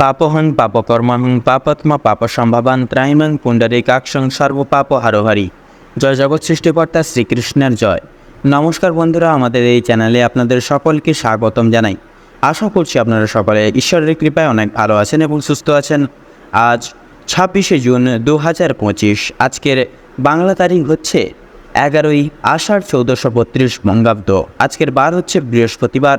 পাপহং পাপকর্মহং পাপাত্মা পাপসম্ভাবান ত্রাইমং পুণ্ডরীকাক্ষং সর্বপাপ হারোহারি জয় জগৎ সৃষ্টিকর্তা শ্রীকৃষ্ণের জয়। নমস্কার বন্ধুরা, আমাদের এই চ্যানেলে আপনাদের সকলকে স্বাগতম জানাই। আশা করছি আপনারা সকলে ঈশ্বরের কৃপায় অনেক ভালো আছেন এবং সুস্থ আছেন। আজ ছাব্বিশে জুন দু হাজার পঁচিশ, আজকের বাংলা তারিখ হচ্ছে এগারোই আষাঢ় চৌদ্দশো বত্রিশ বঙ্গাব্দ। আজকের বার হচ্ছে বৃহস্পতিবার।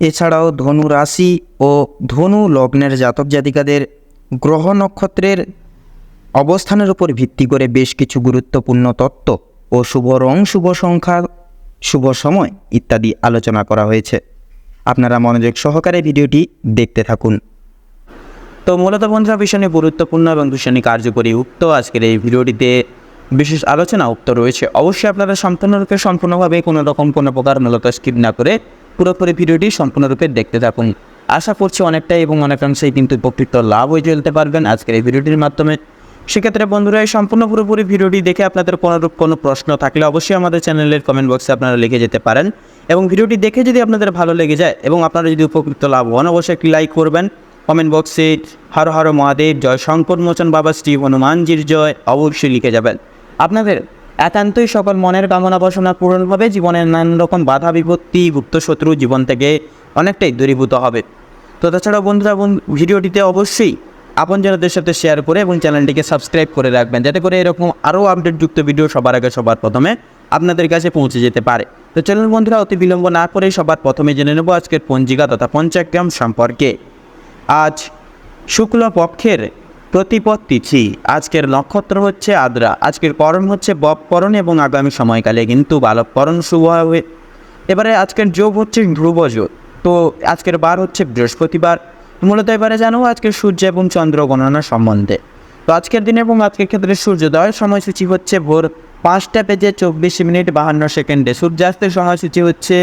এছাড়াও ধনু রাশি ও ধনু লগ্নের জাতক জাতিকাদের গ্রহ নক্ষত্রের অবস্থানের উপর ভিত্তি করে বেশ কিছু গুরুত্বপূর্ণ তত্ত্ব ও শুভ রং, শুভ সংখ্যা, শুভ সময় ইত্যাদি আলোচনা করা হয়েছে। আপনারা মনোযোগ সহকারে ভিডিওটি দেখতে থাকুন। তো মূলত বন্ধুরা ভীষণই গুরুত্বপূর্ণ এবং ভীষণই কার্যকরী উক্ত আজকের এই ভিডিওটিতে বিশেষ আলোচনা উক্ত রয়েছে। অবশ্যই আপনারা সম্পূর্ণরূপে সম্পূর্ণভাবে কোনো রকম কোনো প্রকার মূলত স্কিপ না করে পুরোপুরি ভিডিওটি সম্পূর্ণরূপে দেখতে থাকুন। আশা করছি অনেকটাই এবং অনেকাংশেই কিন্তু উপকৃত লাভ হয়ে চলতে পারবেন আজকের এই ভিডিওটির মাধ্যমে। সেক্ষেত্রে বন্ধুরা, এই সম্পূর্ণ পুরোপুরি ভিডিওটি দেখে আপনাদের কোনোরূপ কোনো প্রশ্ন থাকলে অবশ্যই আমাদের চ্যানেলের কমেন্ট বক্সে আপনারা লিখে যেতে পারেন এবং ভিডিওটি দেখে যদি আপনাদের ভালো লেগে যায় এবং আপনারা যদি উপকৃত লাভ হন, অবশ্যই একটি লাইক করবেন। কমেন্ট বক্সে হর হর মহাদেব, জয় শঙ্কর মোচন বাবা, শ্রী হনুমানজির জয় অবশ্যই লিখে যাবেন। আপনাদের একান্তই সকল মনের কামনা বাসনা পূরণ হবে জীবনের নানান রকম বাধা, বিপত্তি, গুপ্ত শত্রু জীবন থেকে অনেকটাই দূরীভূত হবে। তো তাছাড়াও বন্ধুরা বন্ধু ভিডিওটিতে অবশ্যই আপন আপনজনদের সাথে শেয়ার করে এবং চ্যানেলটিকে সাবস্ক্রাইব করে রাখবেন, যাতে করে এরকম আরও আপডেটযুক্ত ভিডিও সবার আগে সবার প্রথমে আপনাদের কাছে পৌঁছে যেতে পারে। তো চ্যানেল বন্ধুরা, অতি বিলম্ব না করে সবার প্রথমে জেনে নেব আজকের পঞ্জিকা তথা পঞ্চাগ্রাম সম্পর্কে। আজ শুক্ল পক্ষের প্রতিপদ তিথি। আজকের নক্ষত্র হচ্ছে আদ্রা। আজকের করণ হচ্ছে বপকরণ এবং আগামী সময়কালে কিন্তু বালককরণ শুভ হবে। এবারে আজকের যোগ হচ্ছে ধ্রুব যোগ। তো আজকের বার হচ্ছে বৃহস্পতিবার। মূলত এবারে জানো আজকের সূর্য এবং চন্দ্র গণনা সম্বন্ধে। তো আজকের দিনে এবং আজকের ক্ষেত্রে সূর্যোদয়ের সময়সূচি হচ্ছে ভোর পাঁচটা বেজে চব্বিশ মিনিট বাহান্ন সেকেন্ডে। সূর্যাস্তের সময়সূচি হচ্ছে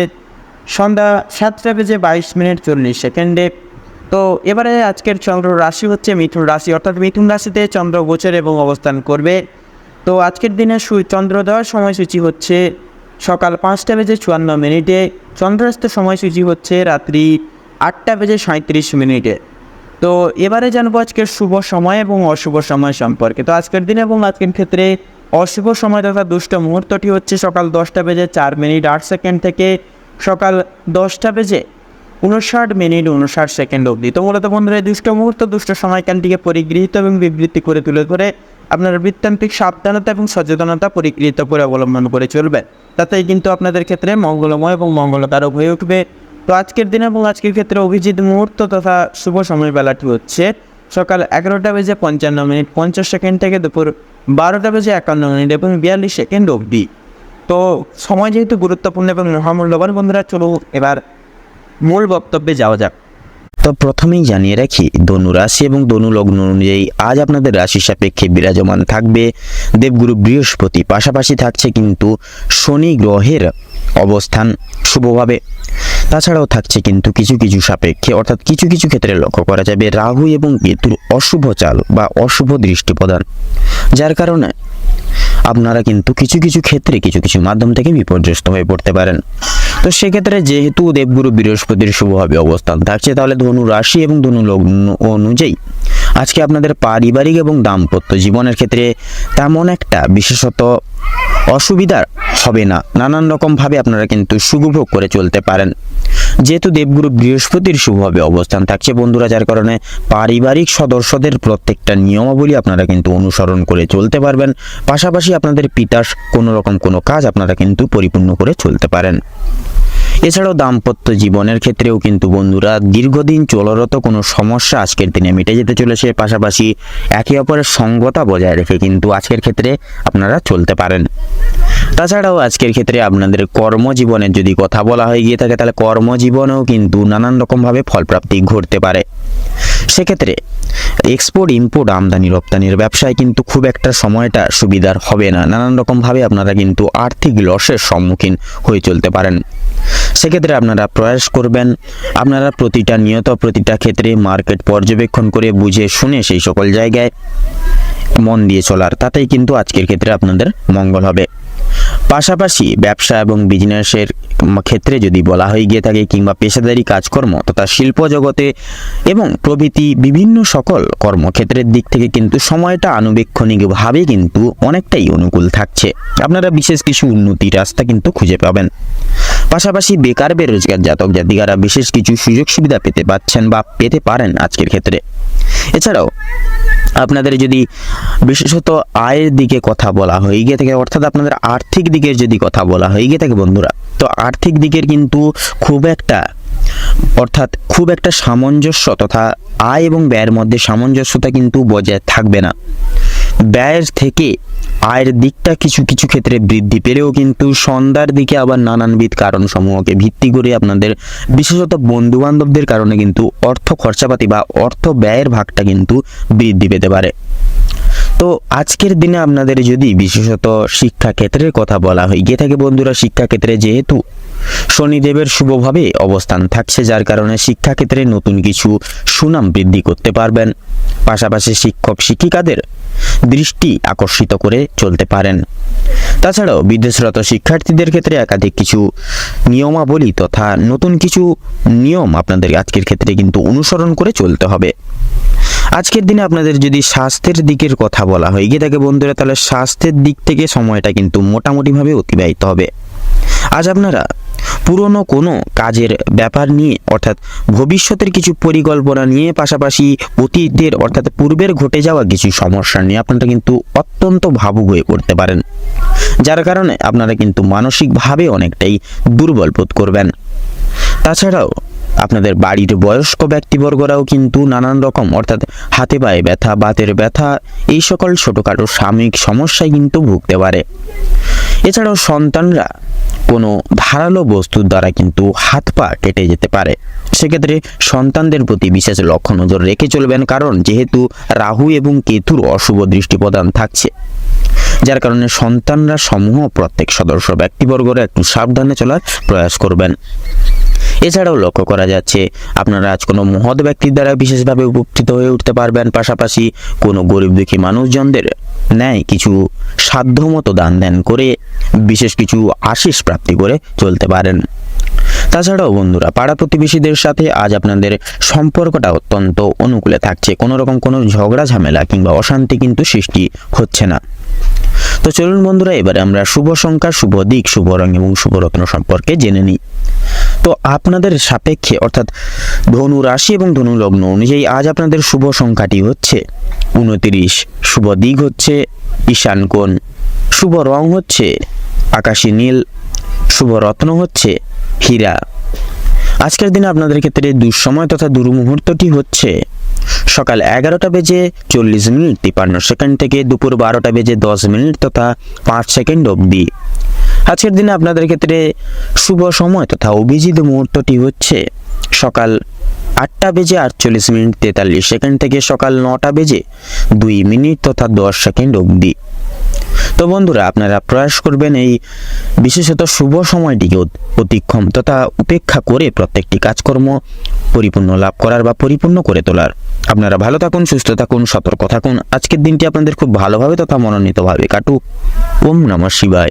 সন্ধ্যা সাতটা বেজে বাইশ মিনিট চল্লিশ সেকেন্ডে। তো এবারে আজকের চন্দ্র রাশি হচ্ছে মিথুন রাশি, অর্থাৎ মিথুন রাশিতে চন্দ্র গোচর এবং অবস্থান করবে। তো আজকের দিনে চন্দ্রোদয়ের সময়সূচি হচ্ছে সকাল পাঁচটা বেজে চুয়ান্ন মিনিটে চন্দ্রাস্তের সময়সূচি হচ্ছে রাত্রি আটটা বেজে সাঁত্রিশ মিনিটে। তো এবারে জানব আজকের শুভ সময় এবং অশুভ সময় সম্পর্কে। তো আজকের দিনে এবং আজকের ক্ষেত্রে অশুভ সময় তথা দুষ্ট মুহূর্তটি হচ্ছে সকাল দশটা বেজে চার মিনিট আট সেকেন্ড থেকে সকাল দশটা বেজে উনষাট মিনিট উনষাট সেকেন্ড অবধি। তো মূলত বন্ধুরা দুষ্ট মুহূর্ত, দুষ্ট সময়কালটিকে পরিগৃহীত এবং বিবৃতি করে তুলে ধরে আপনার বৃত্তান্তিক সাবধানতা এবং সচেতনতা পরিগৃহীত করে অবলম্বন করে চলবে। তাতেই কিন্তু আপনাদের ক্ষেত্রে মঙ্গলময় এবং মঙ্গলকারক হয়ে উঠবে। তো আজকের দিনে এবং আজকের ক্ষেত্রে অভিজিৎ মুহূর্ত তথা শুভ সময় বেলাটি হচ্ছে সকাল এগারোটা বেজে পঞ্চান্ন মিনিট, পঞ্চাশ সেকেন্ড থেকে দুপুর বারোটা বেজে একান্ন মিনিট এবং বিয়াল্লিশ সেকেন্ড অবধি। তো সময় যেহেতু গুরুত্বপূর্ণ এবং মহামূল্যবান বন্ধুরা, চলুন এবার মূল বক্তব্যে যাওয়া যাক। তো প্রথমেই জানিয়ে রাখি, ধনু রাশি এবং ধনু লগ্ন অনুযায়ী আজ আপনাদের রাশি সাপেক্ষে বিরাজমান থাকবে দেবগুরু বৃহস্পতি। পাশাপাশি থাকছে কিন্তু শনি গ্রহের অবস্থান শুভভাবে। তাছাড়াও থাকছে কিন্তু কিছু কিছু সাপেক্ষে, অর্থাৎ কিছু কিছু ক্ষেত্রে লক্ষ্য করা যাবে রাহু এবং কেতুর অশুভ চাল বা অশুভ দৃষ্টি প্রদান, যার কারণে আপনারা কিন্তু কিছু কিছু ক্ষেত্রে কিছু কিছু মাধ্যম থেকে বিপর্যস্ত হয়ে পড়তে পারেন। তো সেক্ষেত্রে যেহেতু দেবগুরু বৃহস্পতির শুভভাবে অবস্থান থাকছে, তাহলে ধনু রাশি এবং ধনু লগ্ন অনুযায়ী। আজকে আপনাদের পারিবারিক এবং দাম্পত্য জীবনের ক্ষেত্রে তেমন একটা বিশেষত অসুবিধা হবে না। নানান রকমভাবে আপনারা কিন্তু সুখভোগ করে চলতে পারেন। যেহেতু দেবগুরু বৃহস্পতির শুভভাবে অবস্থান থাকছে বন্ধুরা, যার কারণে পারিবারিক সদস্যদের প্রত্যেকটা নিয়মাবলী আপনারা কিন্তু অনুসরণ করে চলতে পারবেন। পাশাপাশি আপনাদের পিতার কোনো রকম কোনো কাজ আপনারা কিন্তু পরিপূর্ণ করে চলতে পারেন। এছাড়াও দাম্পত্য জীবনের ক্ষেত্রেও কিন্তু বন্ধুরা দীর্ঘদিন চলরত কোনো সমস্যা আজকের দিনে মিটে যেতে চলেছে। পাশাপাশি একে অপরের সঙ্গতা বজায় রেখে কিন্তু আজকের ক্ষেত্রে আপনারা চলতে পারেন। তাছাড়াও আজকের ক্ষেত্রে আপনাদের কর্মজীবনের যদি কথা বলা হয়ে, গিয়ে থাকে, তাহলে কর্মজীবনেও কিন্তু নানান রকমভাবে ফলপ্রাপ্তি ঘটতে পারে। সেক্ষেত্রে এক্সপোর্ট ইম্পোর্ট আমদানি, রপ্তানির ব্যবসায় কিন্তু খুব একটা সময়টা সুবিধার হবে না। নানান রকমভাবে আপনারা কিন্তু আর্থিক লসের সম্মুখীন হয়ে চলতে পারেন। সেক্ষেত্রে আপনারা প্রয়াস করবেন, আপনারা প্রতিটা নিয়ত, প্রতিটা ক্ষেত্রে মার্কেট পর্যবেক্ষণ করে বুঝে শুনে সেই সকল জায়গায় মন দিয়ে চলার। তাতেই কিন্তু আজকের ক্ষেত্রে আপনাদের মঙ্গল হবে। পাশাপাশি ব্যবসা এবং বিজনেসের ক্ষেত্রে যদি বলা হয়ে গিয়ে থাকে কিংবা পেশাদারি কাজকর্ম তথা শিল্প জগতে এবং প্রভৃতি বিভিন্ন সকল কর্মক্ষেত্রের দিক থেকে কিন্তু সময়টা আনুবেক্ষণিকভাবে কিন্তু অনেকটাই অনুকূল থাকছে। আপনারা বিশেষ কিছু উন্নতির রাস্তা কিন্তু খুঁজে পাবেন। পাশাপাশি বেকার বেরোজগার জাতক জাতিকারা বিশেষ কিছু সুযোগ সুবিধা পেতে পাচ্ছেন বা পেতে পারেন আজকের ক্ষেত্রে। এছাড়াও, আপনাদের যদি বিশেষত আয়ের দিকে কথা বলা হয় গিয়ে থেকে অর্থাৎ আপনাদের আর্থিক দিকের যদি কথা বলা হয় গিয়ে থাকে বন্ধুরা, তো আর্থিক দিকের কিন্তু খুব একটা, অর্থাৎ খুব একটা সামঞ্জস্য তথা আয় এবং ব্যয়ের মধ্যে সামঞ্জস্যতা কিন্তু বজায় থাকবে না। ব্যয়ের থেকে আয়ের দিকটা কিছু কিছু ক্ষেত্রে বৃদ্ধি পেলেও কিন্তু সন্ধ্যার দিকে আবার নানানবিধ কারণ সমূহকে ভিত্তি করে আপনাদের বিশেষত বন্ধু বান্ধবদের কারণে কিন্তু অর্থ খরচাপাতি বা অর্থ ব্যয়ের ভাগটা কিন্তু বৃদ্ধি পেতে পারে। তো আজকের দিনে আপনাদের যদি বিশেষত শিক্ষা ক্ষেত্রের কথা বলা হয়, গিয়ে থাকে বন্ধুরা, শিক্ষাক্ষেত্রে যেহেতু শনিদেবের শুভভাবে অবস্থান থাকছে, যার কারণে শিক্ষাক্ষেত্রে নতুন কিছু সুনাম বৃদ্ধি করতে পারবেন। পাশাপাশি শিক্ষক শিক্ষিকাদের দৃষ্টি আকর্ষিত করে চলতে পারেন। তাছাড়াও বিদেশরত শিক্ষার্থীদের ক্ষেত্রে একাধিক কিছু নিয়মাবলী তথা নতুন কিছু নিয়ম আপনাদের আজকের ক্ষেত্রে কিন্তু অনুসরণ করে চলতে হবে। আজকের দিনে আপনাদের যদি স্বাস্থ্যের দিকের কথা বলা হয় গিয়ে থাকে বন্ধুরা, তাহলে স্বাস্থ্যের দিক থেকে সময়টা কিন্তু মোটামুটিভাবে অতিবাহিত হবে। আজ আপনারা পুরনো কোনো কাজের ব্যাপার নিয়ে, অর্থাৎ ভবিষ্যতের কিছু পরিকল্পনা নিয়ে পাশাপাশি অতীতের, অর্থাৎ পূর্বের ঘটে যাওয়া কিছু সমস্যা নিয়ে আপনারা কিন্তু অত্যন্ত ভাবুক হয়ে পড়তে পারেন। যার কারণে আপনারা কিন্তু মানসিকভাবে অনেকটাই দুর্বল বোধ করবেন। তাছাড়াও আপনাদের বাড়ির বয়স্ক ব্যক্তিবর্গরাও কিন্তু নানান রকম, অর্থাৎ হাতে পায়ে ব্যথা, বাতের ব্যথা, এই সকল ছোটোখাটো সাময়িক সমস্যায় কিন্তু ভুগতে পারে। এছাড়াও সন্তানরা কোনো ধারালো বস্তুর দ্বারা কিন্তু হাত পা কেটে যেতে পারে। সেক্ষেত্রে সন্তানদের প্রতি বিশেষ লক্ষ্য নজর রেখে চলবেন, কারণ যেহেতু রাহু এবং কেতুর অশুভ দৃষ্টি প্রদান থাকছে। যার কারণে সন্তানরা সমূহ প্রত্যেক সদস্য ব্যক্তিবর্গরা একটু সাবধানে চলার প্রয়াস করবেন। এছাড়াও লক্ষ্য করা যাচ্ছে, আপনারা আজ কোনো মহৎ ব্যক্তির দ্বারা বিশেষভাবে উপকৃত হয়ে উঠতে পারবেন, পাশাপাশি কোনো গরিব দুঃখী মানুষজনদের ন্যায় কিছু সাধ্যমতো দান দেন করে বিশেষ কিছু আশিস প্রাপ্তি করে চলতে পারেন। তাছাড়াও বন্ধুরা, পাড়া প্রতিবেশীদের সাথে আজ আপনাদের সম্পর্কটা অত্যন্ত অনুকূলে থাকছে, কোনো রকম কোনো ঝগড়া, ঝামেলা কিংবা অশান্তি কিন্তু সৃষ্টি হচ্ছে না। তো চলুন বন্ধুরা, এবারে আমরা শুভ সংখ্যা, শুভ দিক, শুভ রং এবং শুভ রত্ন সম্পর্কে জেনে নিই। তো আপনাদের সাপেক্ষে, অর্থাৎ ধনু রাশি এবং ধনু লগ্ন অনুযায়ী আজ আপনাদের শুভ সংখ্যাটি হচ্ছে উনতিরিশ, শুভ দিক হচ্ছে ঈশান কোণ, শুভ রং হচ্ছে আকাশী নীল, শুভ রত্ন হচ্ছে হীরা। আজকের দিনে আপনাদের ক্ষেত্রে দুঃসময় তথা দুর্মুহূর্তটি হচ্ছে সকাল এগারোটা বেজে চল্লিশ মিনিট তিপান্ন সেকেন্ড থেকে দুপুর বারোটা বেজে দশ মিনিট তথা পাঁচ সেকেন্ড অবধি। আজকের দিনে আপনাদের ক্ষেত্রে শুভ সময় তথা অভিজিৎ মুহূর্তটি হচ্ছে সকাল আটটা বেজে আটচল্লিশ মিনিট তেতাল্লিশ সেকেন্ড থেকে সকাল নটা বেজে দুই মিনিট তথা দশ সেকেন্ড অবধি। তো বন্ধুরা, আপনারা প্রয়াস করবেন এই বিশেষত শুভ সময়টিকে অত- অতিক্ষম তথা উপেক্ষা করে প্রত্যেকটি কাজকর্ম পরিপূর্ণ লাভ করার বা পরিপূর্ণ করে তোলার। আপনারা ভালো থাকুন, সুস্থ থাকুন, সতর্ক থাকুন। আজকের দিনটি আপনাদের খুব ভালোভাবে তথা মনোনীতভাবে কাটুক। ওম নমঃ শিবায়।